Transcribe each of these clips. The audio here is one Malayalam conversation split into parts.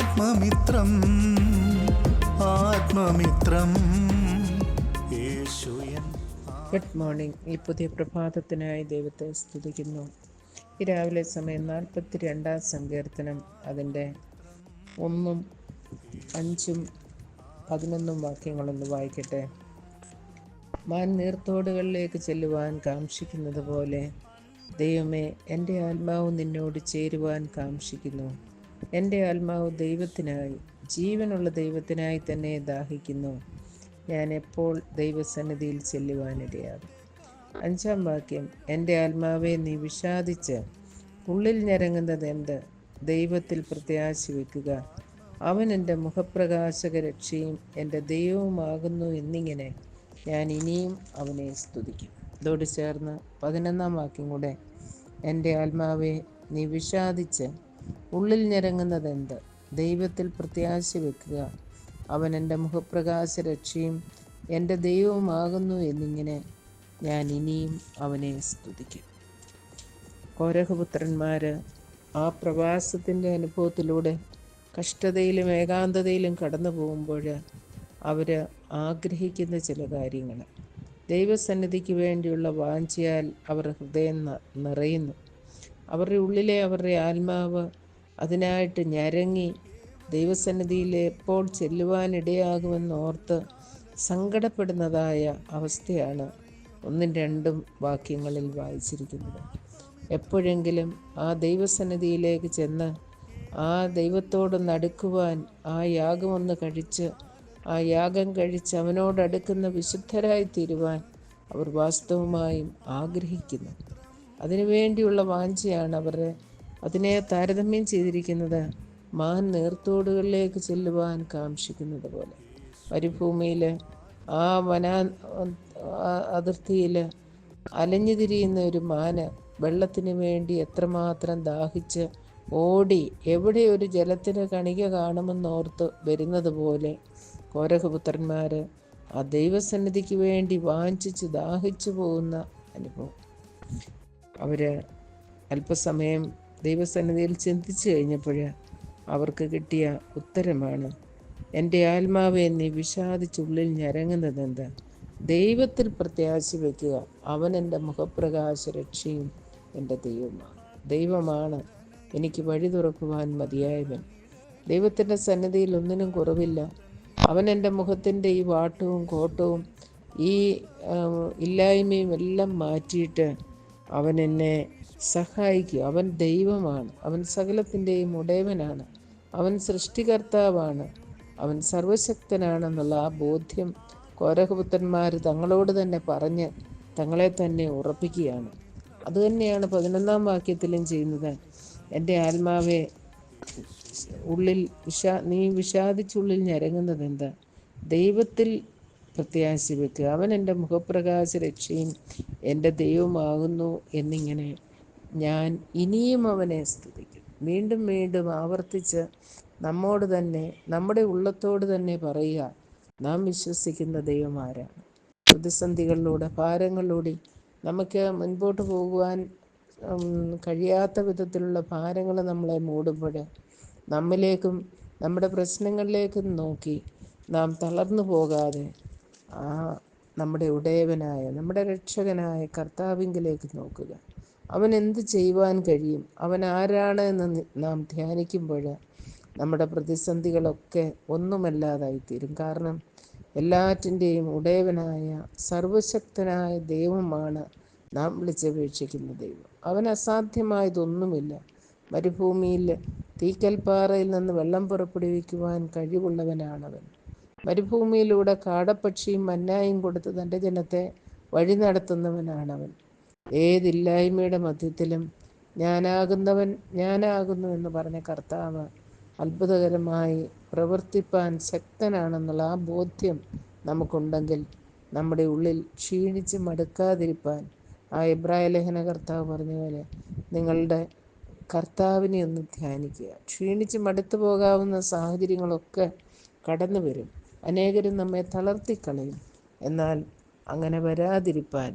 ആത്മമിത്രം ആത്മമിത്രം. ഗുഡ് മോർണിംഗ് ഈ പുതിയ പ്രഭാതത്തിനായി ദൈവത്തെ സ്തുതിക്കുന്നു. ഈ രാവിലെ സമയം നാൽപ്പത്തി രണ്ടാം സങ്കീർത്തനം അതിന്റെ ഒന്നും അഞ്ചും പതിനൊന്നും വാക്യങ്ങളൊന്ന് വായിക്കട്ടെ. മാൻ നീർത്തോടുകളിലേക്ക് ചെല്ലുവാൻ കാക്ഷിക്കുന്നത് പോലെ ദൈവമേ എന്റെ ആത്മാവ് നിന്നോട് ചേരുവാൻ കാക്ഷിക്കുന്നു. എന്റെ ആത്മാവ് ദൈവത്തിനായി ജീവനുള്ള ദൈവത്തിനായി തന്നെ ദാഹിക്കുന്നു. ഞാൻ എപ്പോൾ ദൈവസന്നിധിയിൽ ചെല്ലുവാനിടയാകും. അഞ്ചാം വാക്യം എന്റെ ആത്മാവെ നീ വിഷാദിച്ച് ഉള്ളിൽ ഞരങ്ങുന്നത് എന്ത്? ദൈവത്തിൽ പ്രത്യാശ വയ്ക്കുക അവൻ എന്റെ മുഖപ്രകാശക രക്ഷയും എന്റെ ദൈവവുമാകുന്നു എന്നിങ്ങനെ ഞാൻ ഇനിയും അവനെ സ്തുതിക്കും. ഇതോട് ചേർന്ന് പതിനൊന്നാം വാക്യം കൂടെ എന്റെ ആത്മാവെ നീ വിഷാദിച്ച് ഉള്ളിൽ ഞരങ്ങുന്നതെന്ത്? ദൈവത്തിൽ പ്രത്യാശ വെക്കുക. അവൻ എന്റെ മുഖപ്രകാശ രക്ഷയും എന്റെ ദൈവവുമാകുന്നു എന്നിങ്ങനെ ഞാൻ ഇനിയും അവനെ സ്തുതിക്കും. കോരഹപുത്രന്മാർ ആ പ്രവാസത്തിന്റെ അനുഭവത്തിലൂടെ കഷ്ടതയിലും ഏകാന്തതയിലും കടന്നു പോകുമ്പോൾ അവർ ആഗ്രഹിക്കുന്ന ചില കാര്യങ്ങൾ ദൈവസന്നിധിക്ക് വേണ്ടിയുള്ള വാഞ്ചിയാൽ അവർ ഹൃദയം നിറയുന്നു. അവരുടെ ഉള്ളിലെ അവരുടെ ആത്മാവ് അതിനായിട്ട് ഞരങ്ങി ദൈവസന്നിധിയിൽ എപ്പോൾ ചെല്ലുവാനിടയാകുമെന്ന് ഓർത്ത് സങ്കടപ്പെടുന്നതായ അവസ്ഥയാണ് ഒന്നും രണ്ടും വാക്യങ്ങളിൽ വായിച്ചിരിക്കുന്നത്. എപ്പോഴെങ്കിലും ആ ദൈവസന്നിധിയിലേക്ക് ചെന്ന് ആ ദൈവത്തോട് നടുക്കുവാൻ ആ യാഗമൊന്ന് കഴിച്ച് ആ യാഗം കഴിച്ച് അവനോടടുക്കുന്ന വിശുദ്ധരായി തീരുവാൻ അവർ വാസ്തവമായും ആഗ്രഹിക്കുന്നു. അതിനുവേണ്ടിയുള്ള വാഞ്ചയാണ് അവരുടെ അതിനെ താരതമ്യം ചെയ്തിരിക്കുന്നത് മാൻ നേർത്തോടുകളിലേക്ക് ചെല്ലുവാൻ കാക്ഷിക്കുന്നത് പോലെ. മരുഭൂമിയിൽ ആ വനാ അതിർത്തിയിൽ അലഞ്ഞു തിരിയുന്ന ഒരു മാന് വെള്ളത്തിന് വേണ്ടി എത്രമാത്രം ദാഹിച്ച് ഓടി എവിടെ ഒരു ജലത്തിന് കണിക കാണുമെന്നോർത്ത് വരുന്നത് പോലെ കോരഹപുത്രന്മാർ ആ ദൈവസന്നിധിക്ക് വേണ്ടി വാഞ്ചിച്ച് ദാഹിച്ചു പോകുന്ന അനുഭവം. അവർ അല്പസമയം ദൈവസന്നിധിയിൽ ചിന്തിച്ചു കഴിഞ്ഞപ്പോൾ അവർക്ക് കിട്ടിയ ഉത്തരമാണ് എന്റെ ആത്മാവെ നീ വിഷാദിച്ചുള്ളിൽ ഞരങ്ങുന്നതെന്ത്? ദൈവത്തിൽ പ്രത്യാശ വയ്ക്കുക അവൻ എന്റെ മുഖപ്രകാശ രക്ഷയും എന്റെ ദൈവമാണ്. ദൈവമാണ് എനിക്ക് വഴി തുറക്കുവാൻ മതിയായവൻ. ദൈവത്തിന്റെ സന്നിധിയിൽ ഒന്നിനും കുറവില്ല. അവൻ എന്റെ മുഖത്തിന്റെ ഈ വാട്ടവും കോട്ടവും ഈ ഇല്ലായ്മയും എല്ലാം മാറ്റിയിട്ട് അവൻ എന്നെ സഹായിക്കും. അവൻ ദൈവമാണ്. അവൻ സകലത്തിന്റെയും ഉടയവനാണ്. അവൻ സൃഷ്ടികർത്താവാണ്. അവൻ സർവശക്തനാണെന്നുള്ള ആ ബോധ്യം കോരഹപുത്രന്മാർ തങ്ങളോട് തന്നെ പറഞ്ഞ് തങ്ങളെ തന്നെ ഉറപ്പിക്കുകയാണ്. അതുതന്നെയാണ് പതിനൊന്നാം വാക്യത്തിലും ചെയ്യുന്നത്. എന്റെ ആത്മാവെ ഉള്ളിൽ വിഷാ നീ വിഷാദിച്ചുള്ളിൽ ഞരങ്ങുന്നത് എന്താ? ദൈവത്തിൽ പ്രത്യാശ വെക്കുക അവൻ എന്റെ മുഖപ്രകാശ രക്ഷയും എന്റെ ദൈവമാകുന്നു എന്നിങ്ങനെ ഞാൻ ഇനിയും അവനെ സ്തുതിക്കും. വീണ്ടും വീണ്ടും ആവർത്തിച്ച് നമ്മോട് തന്നെ നമ്മുടെ ഉള്ളത്തോട് തന്നെ പറയുക നാം വിശ്വസിക്കുന്ന ദൈവം ആരാണ്? പ്രതിസന്ധികളിലൂടെ ഭാരങ്ങളിലൂടെ നമുക്ക് മുൻപോട്ട് പോകുവാൻ കഴിയാത്ത വിധത്തിലുള്ള ഭാരങ്ങൾ നമ്മളെ മൂടുമ്പോൾ നമ്മിലേക്കും നമ്മുടെ പ്രശ്നങ്ങളിലേക്കും നോക്കി നാം തളർന്നു പോകാതെ ആ നമ്മുടെ ഉടയവനായ നമ്മുടെ രക്ഷകനായ കർത്താവിങ്കിലേക്ക് നോക്കുക. അവൻ എന്ത് ചെയ്യുവാൻ കഴിയും? അവൻ ആരാണ് എന്ന് നാം ധ്യാനിക്കുമ്പോൾ നമ്മുടെ പ്രതിസന്ധികളൊക്കെ ഒന്നുമല്ലാതായിത്തീരും. കാരണം എല്ലാറ്റിന്റെയും ഉടയവനായ സർവശക്തനായ ദൈവമാണ് നാം വിളിച്ചപേക്ഷിക്കുന്ന ദൈവം. അവൻ അസാധ്യമായതൊന്നുമില്ല. മരുഭൂമിയിൽ തീക്കൽപ്പാറയിൽ നിന്ന് വെള്ളം പുറപ്പെടുവിക്കുവാൻ കഴിവുള്ളവനാണവൻ. മരുഭൂമിയിലൂടെ കാടപ്പക്ഷിയും മന്നായും കൊടുത്ത് തന്റെ ജനത്തെ വഴി നടത്തുന്നവനാണവൻ. ഏതില്ലായ്മയുടെ മധ്യത്തിലും ഞാനാകുന്നവൻ ഞാനാകുന്നു എന്ന് പറഞ്ഞ കർത്താവ് അത്ഭുതകരമായി പ്രവർത്തിപ്പാൻ ശക്തനാണെന്നുള്ള ആ ബോധ്യം നമുക്കുണ്ടെങ്കിൽ നമ്മുടെ ഉള്ളിൽ ക്ഷീണിച്ച് മടുക്കാതിരിപ്പാൻ ആ ഇബ്രായ ലേഖന കർത്താവ് പറഞ്ഞ പോലെ നിങ്ങളുടെ കർത്താവിനെ ഒന്ന് ധ്യാനിക്കുക. ക്ഷീണിച്ച് മടുത്തു പോകാവുന്ന സാഹചര്യങ്ങളൊക്കെ കടന്നു വരും അനേകരും നമ്മെ തളർത്തിക്കളയും. എന്നാൽ അങ്ങനെ വരാതിരിപ്പാൻ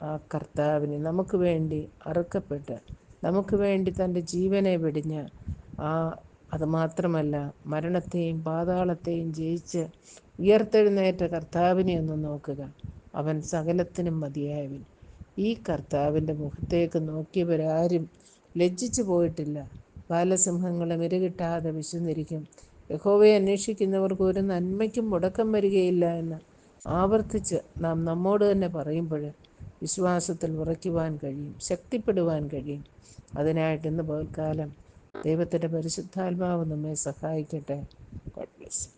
ആ കർത്താവിന് നമുക്ക് വേണ്ടി അറുക്കപ്പെട്ട് നമുക്ക് വേണ്ടി തന്റെ ജീവനെ വെടിഞ്ഞ ആ അതുമാത്രമല്ല മരണത്തെയും പാതാളത്തെയും ജയിച്ച് ഉയർത്തെഴുന്നേറ്റ കർത്താവിനെ ഒന്ന് നോക്കുക. അവൻ സകലത്തിനും മതിയായവൻ. ഈ കർത്താവിന്റെ മുഖത്തേക്ക് നോക്കിയവരാരും ലജ്ജിച്ചു പോയിട്ടില്ല. ബാലസിംഹങ്ങളെ മെരുകിട്ടാതെ വിശന്നിരിക്കും. യഹോവയെ അന്വേഷിക്കുന്നവർക്ക് ഒരു നന്മയ്ക്കും മുടക്കം വരികയില്ല എന്ന് ആവർത്തിച്ച് നാം നമ്മോട് തന്നെ പറയുമ്പോൾ വിശ്വാസത്തിൽ ഉറയ്ക്കുവാൻ കഴിയും ശക്തിപ്പെടുവാൻ കഴിയും. അതിനായിട്ട് ഇന്ന് പകൽക്കാലം ദൈവത്തിന്റെ പരിശുദ്ധാത്മാവ് നമ്മെ സഹായിക്കട്ടെ. God bless